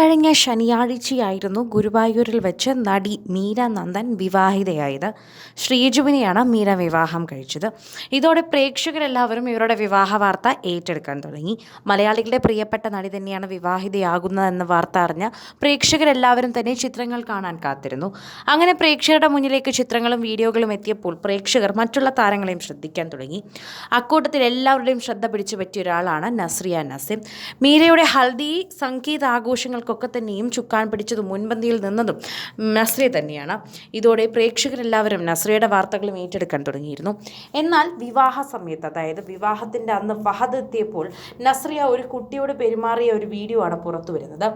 ഇക്കഴിഞ്ഞ ശനിയാഴ്ചയായിരുന്നു ഗുരുവായൂരിൽ വെച്ച് നടി മീര നന്ദൻ വിവാഹിതയായത്. ശ്രീജുവിനെയാണ് മീര വിവാഹം കഴിച്ചത്. ഇതോടെ പ്രേക്ഷകരെല്ലാവരും ഇവരുടെ വിവാഹ വാർത്ത ഏറ്റെടുക്കാൻ തുടങ്ങി. മലയാളികളുടെ പ്രിയപ്പെട്ട നടി തന്നെയാണ് വിവാഹിതയാകുന്നതെന്ന വാർത്ത അറിഞ്ഞ പ്രേക്ഷകരെല്ലാവരും തന്നെ ചിത്രങ്ങൾ കാണാൻ കാത്തിരുന്നു. അങ്ങനെ പ്രേക്ഷകരുടെ മുന്നിലേക്ക് ചിത്രങ്ങളും വീഡിയോകളും എത്തിയപ്പോൾ പ്രേക്ഷകർ മറ്റുള്ള താരങ്ങളെയും ശ്രദ്ധിക്കാൻ തുടങ്ങി. അക്കൂട്ടത്തിൽ എല്ലാവരുടെയും ശ്രദ്ധ പിടിച്ചു പറ്റിയ ഒരാളാണ് നസ്രിയ നസീം. മീരയുടെ ഹൽദി സംഗീത ആഘോഷങ്ങൾക്കൊക്കെ തന്നെയും ചുക്കാൻ പിടിച്ചതും മുൻപന്തിയിൽ നിന്നതും നസ്രിയ തന്നെയാണ്. ഇതോടെ പ്രേക്ഷകരെല്ലാവരും നസ്രിയയുടെ വാർത്തകളും ഏറ്റെടുക്കാൻ തുടങ്ങിയിരുന്നു. എന്നാൽ വിവാഹ സമയത്ത് അതായത് വിവാഹത്തിന്റെ അന്ന് ഫഹദ് എത്തിയപ്പോൾ നസ്രിയ ഒരു കുട്ടിയോട് പെരുമാറിയ ഒരു വീഡിയോ ആണ് പുറത്തു വരുന്നത്.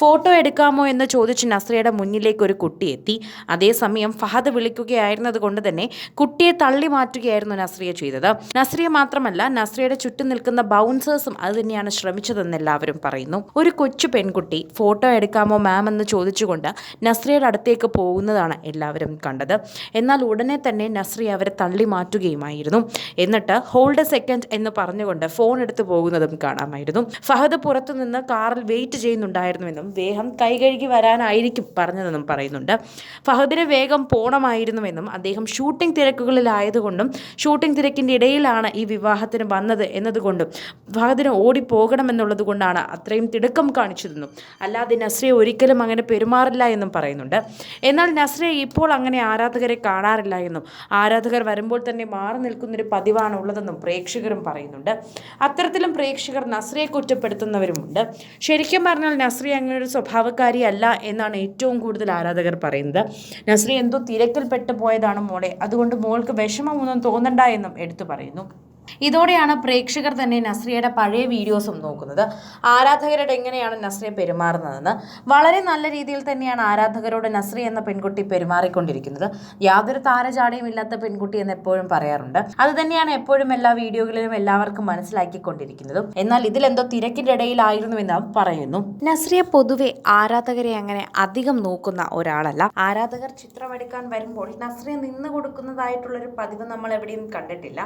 ഫോട്ടോ എടുക്കാമോ എന്ന് ചോദിച്ച് നസ്രിയയുടെ മുന്നിലേക്ക് ഒരു കുട്ടി എത്തി. അതേസമയം ഫഹദ് വിളിക്കുകയായിരുന്നത് കൊണ്ട് തന്നെ കുട്ടിയെ തള്ളി മാറ്റുകയായിരുന്നു നസ്രിയ ചെയ്തത്. നസ്രിയ മാത്രമല്ല നസ്രിയയുടെ ചുറ്റും നിൽക്കുന്ന ബൗൺസേഴ്സും അത് തന്നെയാണ് ശ്രമിച്ചതെന്ന് എല്ലാവരും പറയുന്നു. ഒരു കൊച്ചു പെൺകുട്ടി ഫോട്ടോ എടുക്കാമോ മാം എന്ന് ചോദിച്ചുകൊണ്ട് നസ്രിയയുടെ അടുത്തേക്ക് പോകുന്നതാണ് എല്ലാവരും കണ്ടത്. എന്നാൽ ഉടനെ തന്നെ നസ്രിയ അവരെ തള്ളി മാറ്റുകയുമായിരുന്നു. എന്നിട്ട് ഹോൾഡ് എ സെക്കൻഡ് എന്ന് പറഞ്ഞുകൊണ്ട് ഫോൺ എടുത്തു പോകുന്നതും കാണാമായിരുന്നു. ഫഹദ് പുറത്തുനിന്ന് കാറിൽ വെയിറ്റ് ചെയ്യുന്നുണ്ടായിരുന്നുവെന്നും വേഗം കൈ കഴുകി വരാനായിരിക്കും പറഞ്ഞതെന്നും പറയുന്നുണ്ട്. ഫഹദിന് വേഗം പോണമായിരുന്നുവെന്നും അദ്ദേഹം ഷൂട്ടിംഗ് തിരക്കുകളിലായതുകൊണ്ടും ഷൂട്ടിംഗ് തിരക്കിന്റെ ഇടയിലാണ് ഈ വിവാഹത്തിന് വന്നത് എന്നതുകൊണ്ടും ഫഹദിന് ഓടിപ്പോകണമെന്നുള്ളത് കൊണ്ടാണ് അത്രയും തിടുക്കം കാണിച്ചതെന്നും അല്ലാതെ നസ്രിയ ഒരിക്കലും അങ്ങനെ പെരുമാറില്ല എന്നും പറയുന്നുണ്ട്. എന്നാൽ നസ്രിയ ഇപ്പോൾ അങ്ങനെ ആരാധകരെ കാണാറില്ല എന്നും ആരാധകർ വരുമ്പോൾ തന്നെ മാറി നിൽക്കുന്നൊരു പതിവാണ് ഉള്ളതെന്നും പ്രേക്ഷകരും പറയുന്നുണ്ട്. അത്തരത്തിലും പ്രേക്ഷകർ നസ്രിയെ കുറ്റപ്പെടുത്തുന്നവരുമുണ്ട്. ശരിക്കും പറഞ്ഞാൽ നസ്രിയ അങ്ങനെ ഒരു സ്വഭാവക്കാരിയല്ല എന്നാണ് ഏറ്റവും കൂടുതൽ ആരാധകർ പറയുന്നത്. നസ്രി എന്തോ തിരക്കിൽപ്പെട്ടു പോയതാണ് മോളെ. അതുകൊണ്ട് മോൾക്ക് വിഷമമൊന്നും തോന്നണ്ട എന്നും എടുത്തു പറയുന്നു. ഇതോടെയാണ് പ്രേക്ഷകർ തന്നെ നസ്രിയയുടെ പഴയ വീഡിയോസും നോക്കുന്നത്. ആരാധകരോട് എങ്ങനെയാണ് നസ്രിയ പെരുമാറുന്നതെന്ന്? വളരെ നല്ല രീതിയിൽ തന്നെയാണ് ആരാധകരോട് നസ്രി എന്ന പെൺകുട്ടി പെരുമാറിക്കൊണ്ടിരിക്കുന്നത്. യാതൊരു താരചാടയും ഇല്ലാത്ത പെൺകുട്ടി എന്ന് എപ്പോഴും പറയാറുണ്ട്. അത് തന്നെയാണ് എപ്പോഴും എല്ലാ വീഡിയോകളിലും എല്ലാവർക്കും മനസ്സിലാക്കിക്കൊണ്ടിരിക്കുന്നതും. എന്നാൽ ഇതിലെന്തോ തിരക്കിന്റെ ഇടയിലായിരുന്നുവെന്ന് പറയുന്നു. നസ്രിയ പൊതുവെ ആരാധകരെ അങ്ങനെ അധികം നോക്കുന്ന ഒരാളല്ല. ആരാധകർ ചിത്രമെടുക്കാൻ വരുമ്പോൾ നസ്രിയ നിന്ന് കൊടുക്കുന്നതായിട്ടുള്ളൊരു പതിവ് നമ്മൾ എവിടെയും കണ്ടിട്ടില്ല.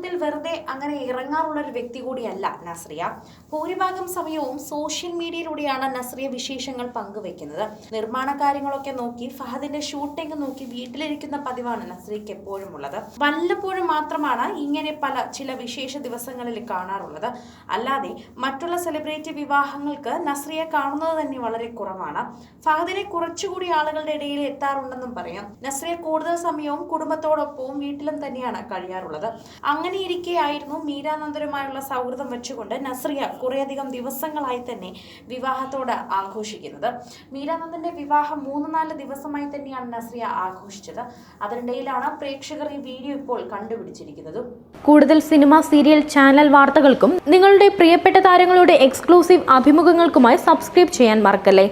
പൊതുയോഗത്തിൽ വെറുതെ അങ്ങനെ ഇറങ്ങാറുള്ള ഒരു വ്യക്തി കൂടിയല്ല നസ്രിയ. ഭൂരിഭാഗം സമയവും സോഷ്യൽ മീഡിയയിലൂടെയാണ് നസ്രിയ വിശേഷങ്ങൾ പങ്കുവെക്കുന്നത്. നിർമ്മാണ കാര്യങ്ങളൊക്കെ നോക്കി ഫഹദിന്റെ ഷൂട്ടിംഗ് നോക്കി വീട്ടിലിരിക്കുന്ന പതിവാണ് നസ്രിയക്ക് എപ്പോഴും ഉള്ളത് വല്ലപ്പോഴും മാത്രമാണ് ഇങ്ങനെ പല ചില വിശേഷ ദിവസങ്ങളിൽ കാണാറുള്ളത്. അല്ലാതെ മറ്റുള്ള സെലിബ്രിറ്റി വിവാഹങ്ങൾക്ക് നസ്രിയ കാണുന്നത് തന്നെ വളരെ കുറവാണ്. ഫഹദിനെ കുറച്ചുകൂടി ആളുകളുടെ ഇടയിൽ എത്താറുണ്ടെന്നും പറയാം. നസ്രിയ കൂടുതൽ സമയവും കുടുംബത്തോടൊപ്പവും വീട്ടിലും തന്നെയാണ് കഴിയാറുള്ളത്. അങ്ങനെ ഇരിക്കെയായിരുന്നു മീരാനന്ദരുമായുള്ള സൗഹൃദം വെച്ചുകൊണ്ട് നസ്രിയ കുറേയധികം ദിവസങ്ങളായി തന്നെ വിവാഹത്തോട് ആഘോഷിക്കുന്നത്. മീരാനന്ദന്റെ വിവാഹം മൂന്ന് നാല് ദിവസമായി തന്നെയാണ് നസ്രിയ ആഘോഷിച്ചത്. അതിനിടയിലാണ് പ്രേക്ഷകർ ഈ വീഡിയോ ഇപ്പോൾ കണ്ടുപിടിച്ചിരിക്കുന്നത്. കൂടുതൽ സിനിമ സീരിയൽ ചാനൽ വാർത്തകൾക്കും നിങ്ങളുടെ പ്രിയപ്പെട്ട താരങ്ങളുടെ എക്സ്ക്ലൂസീവ് അഭിമുഖങ്ങൾക്കുമായി സബ്സ്ക്രൈബ് ചെയ്യാൻ മറക്കല്ലേ?